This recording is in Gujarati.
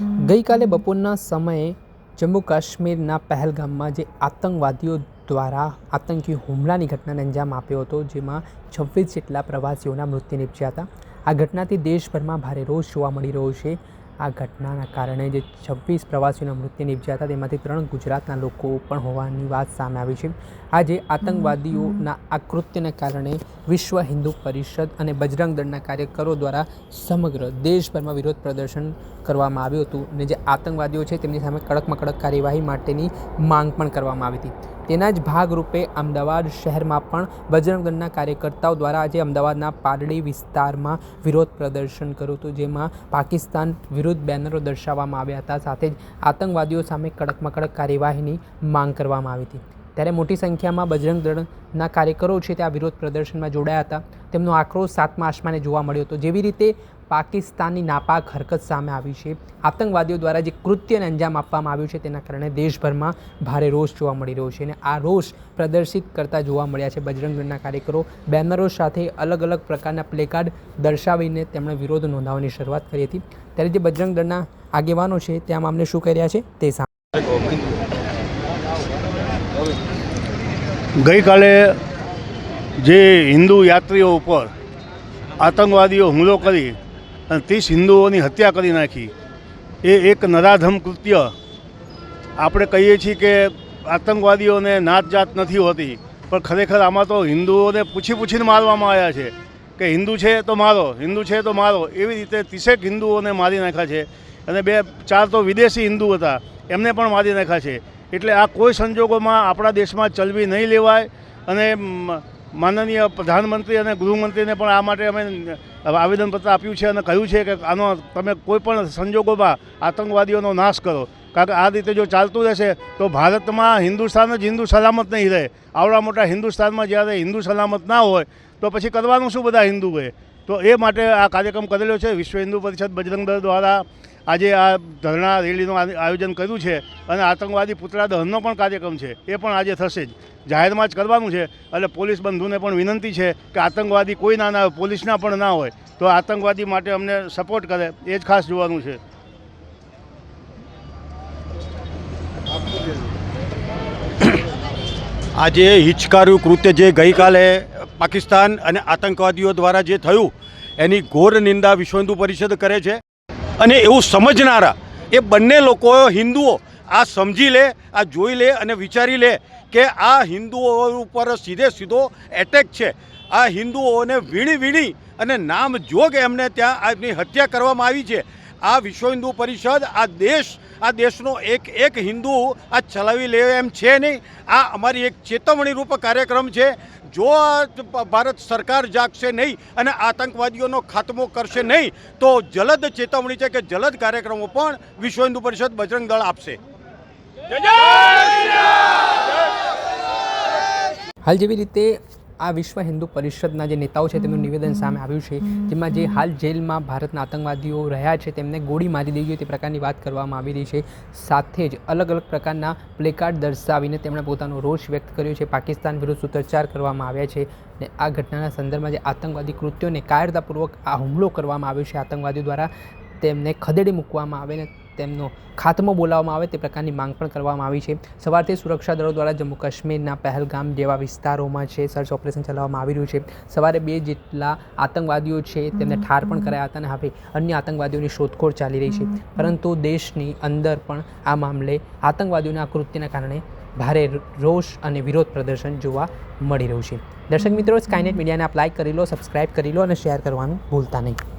ગઈકાલે બપોરના સમયે જમ્મુ કાશ્મીરના પહેલગામમાં જે આતંકવાદીઓ દ્વારા આતંકી હુમલાની ઘટનાને અંજામ આપ્યો હતો, જેમાં છવ્વીસ જેટલા પ્રવાસીઓના મૃત્યુ નિપજ્યા હતા. આ ઘટનાથી દેશભરમાં ભારે રોષ જોવા મળી રહ્યો છે. આ ઘટનાના કારણે જે છવ્વીસ પ્રવાસીઓના મૃત્યુ નિપજ્યા હતા, તેમાંથી ત્રણ ગુજરાતના લોકો પણ હોવાની વાત સામે આવી છે. આજે આતંકવાદીઓના આ કૃત્યને કારણે વિશ્વ હિન્દુ પરિષદ અને બજરંગ દળના કાર્યકરો દ્વારા સમગ્ર દેશભરમાં વિરોધ પ્રદર્શન કરવામાં આવ્યું હતું અને જે આતંકવાદીઓ છે, તેમની સામે કડકમાં કડક કાર્યવાહી માટેની માંગ પણ કરવામાં આવી હતી. તેના જ ભાગરૂપે અમદાવાદ શહેરમાં પણ બજરંગ દળના કાર્યકર્તાઓ દ્વારા આજે અમદાવાદના પારડી વિસ્તારમાં વિરોધ પ્રદર્શન કર્યું હતું, જેમાં પાકિસ્તાન વિરુદ્ધ બેનરો દર્શાવવામાં આવ્યા હતા. સાથે જ આતંકવાદીઓ સામે કડકમાં કડક કાર્યવાહીની માંગ કરવામાં આવી હતી. ત્યારે મોટી સંખ્યામાં બજરંગ દળના કાર્યકરો છે તે આ વિરોધ પ્રદર્શનમાં જોડાયા હતા. તેમનો આક્રોશ સાતમા આસમાને જોવા મળ્યો હતો. જેવી રીતે પાકિસ્તાનની નાપાક હરકત સામે આવી છે. આતંકવાદીઓ દ્વારા જે કૃત્યને અંજામ આપવામાં આવ્યું છે તેના કારણે દેશભરમાં ભારે રોષ જોવા મળી રહ્યો છે અને આ રોષ પ્રદર્શિત કરતા જોવા મળ્યા છે. બજરંગ દળના કાર્યકરો બેનરો સાથે અલગ અલગ પ્રકારના પ્લેકાર્ડ દર્શાવીને તેમણે વિરોધ નોંધાવવાની શરૂઆત કરી હતી. ત્યારે જે બજરંગ દળના આગેવાનો છે તે આ મામલે શું કરી રહ્યા છે તે ગઈકાલે જે હિન્દુ યાત્રીઓ ઉપર આતંકવાદીઓ હુમલો કરી અને ત્રીસ હિન્દુઓની હત્યા કરી નાખી. એ એક નરાધમ કૃત્ય. આપણે કહીએ છીએ કે આતંકવાદીઓને નાત જાત નથી હોતી, પણ ખરેખર આમાં તો હિન્દુઓને પૂછી પૂછીને મારવામાં આવ્યા છે કે હિન્દુ છે તો મારો, હિન્દુ છે તો મારો. એવી રીતે ત્રીસેક હિન્દુઓને મારી નાખ્યા છે અને બે, ચાર તો વિદેશી હિન્દુ હતા, એમને પણ મારી નાખ્યા છે. એટલે આ કોઈ સંજોગોમાં આપણા દેશમાં ચલવી નહીં લેવાય અને માનનીય પ્રધાનમંત્રી અને ગૃહમંત્રીને પણ આ માટે અમે આવેદનપત્ર આપ્યું છે અને કહ્યું છે કે આનો તમે કોઈ પણ સંજોગોમાં આતંકવાદીઓનો નાશ કરો. કારણ કે આ રીતે જો ચાલતું રહેશે, તો ભારતમાં હિન્દુસ્તાન જ હિન્દુ સલામત નહીં રહે. આવડા મોટા હિન્દુસ્તાનમાં જ્યારે હિન્દુ સલામત ના હોય, તો પછી કરવાનું શું બધા હિન્દુએ? તો એ માટે આ કાર્યક્રમ કરેલો છે વિશ્વ હિન્દુ પરિષદ બજરંગ દળ દ્વારા આજે આ ધરણા રેલીનું આયોજન કર્યું છે અને આતંકવાદી પુતળા દહનનો પણ કાર્યક્રમ છે, એ પણ આજે થશે જ. જાહેરમાં જ કરવાનું છે, એટલે પોલીસ બંધુને પણ વિનંતી છે કે આતંકવાદી કોઈ ના હોય, પોલીસના પણ ના હોય, તો આતંકવાદી માટે અમને સપોર્ટ કરે, એ જ ખાસ જોવાનું છે. આજે હિચકાર્યું કૃત્ય જે ગઈકાલે પાકિસ્તાન અને આતંકવાદીઓ દ્વારા જે થયું, એની ઘોર નિંદા વિશ્વ હિન્દુ પરિષદ કરે છે. અને એવું સમજનારા એ બંને લોકો હિન્દુઓ આ સમજી લે, આ જોઈ લે અને વિચારી લે કે આ હિન્દુઓ ઉપર સીધે સીધો એટેક છે. આ હિન્દુઓને વીણી વીણી અને નામ જોગ એમને ત્યાં આજની હત્યા કરવામાં આવી છે. આ વિશ્વ હિન્દુ પરિષદ આ દેશ આ દેશનો એક એક હિન્દુ આ ચલાવી લે એમ છે નહીં. આ અમારી એક ચેતવણીરૂપ કાર્યક્રમ છે. જો ભારત સરકાર જાગશે નહીં અને આતંકવાદીઓનો ખાતમો કરશે નહીં તો જલદ ચેતવણી છે કે જલદ કાર્યક્રમો પણ વિશ્વ હિન્દુ પરિષદ બજરંગ દળ આપશે. હાલ જેવી રીતે આ વિશ્વ હિન્દુ પરિષદના જે નેતાઓ છે તેમનું નિવેદન સામે આવ્યું છે જેમાં જે હાલ જેલમાં ભારતના આતંકવાદીઓ રહ્યા છે તેમને ગોળી મારી દેવી જોઈએ તે પ્રકારની વાત કરવામાં આવી રહી છે. સાથે જ અલગ અલગ પ્રકારના પ્લેકાર્ડ દર્શાવીને તેમણે પોતાનો રોષ વ્યક્ત કર્યો છે. પાકિસ્તાન વિરુદ્ધ સૂત્રોચ્ચાર કરવામાં આવ્યા છે અને આ ઘટનાના સંદર્ભમાં જે આતંકવાદી કૃત્યોને કાયરતાપૂર્વક આ હુમલો કરવામાં આવ્યો છે આતંકવાદીઓ દ્વારા તેમને ખદેડી મૂકવામાં આવે ને તેમનો ખાત્મો બોલાવવામાં આવે તે પ્રકારની માંગ પણ કરવામાં આવી છે. સવારથી સુરક્ષા દળો દ્વારા જમ્મુ કાશ્મીરના પહેલગામ જેવા વિસ્તારોમાં છે સર્ચ ઓપરેશન ચલાવવામાં આવી રહ્યું છે. સવારે બે જેટલા આતંકવાદીઓ છે તેમને ઠાર પણ કરાયા હતા અને હવે અન્ય આતંકવાદીઓની શોધખોળ ચાલી રહી છે. પરંતુ દેશની અંદર પણ આ મામલે આતંકવાદીઓના કૃત્યના કારણે ભારે રોષ અને વિરોધ પ્રદર્શન જોવા મળી રહ્યું છે. દર્શક મિત્રો સ્કાયનેટ મીડિયાને આપ લાઇક કરી લો સબસ્ક્રાઇબ કરી લો અને શેર કરવાનું ભૂલતા નહીં.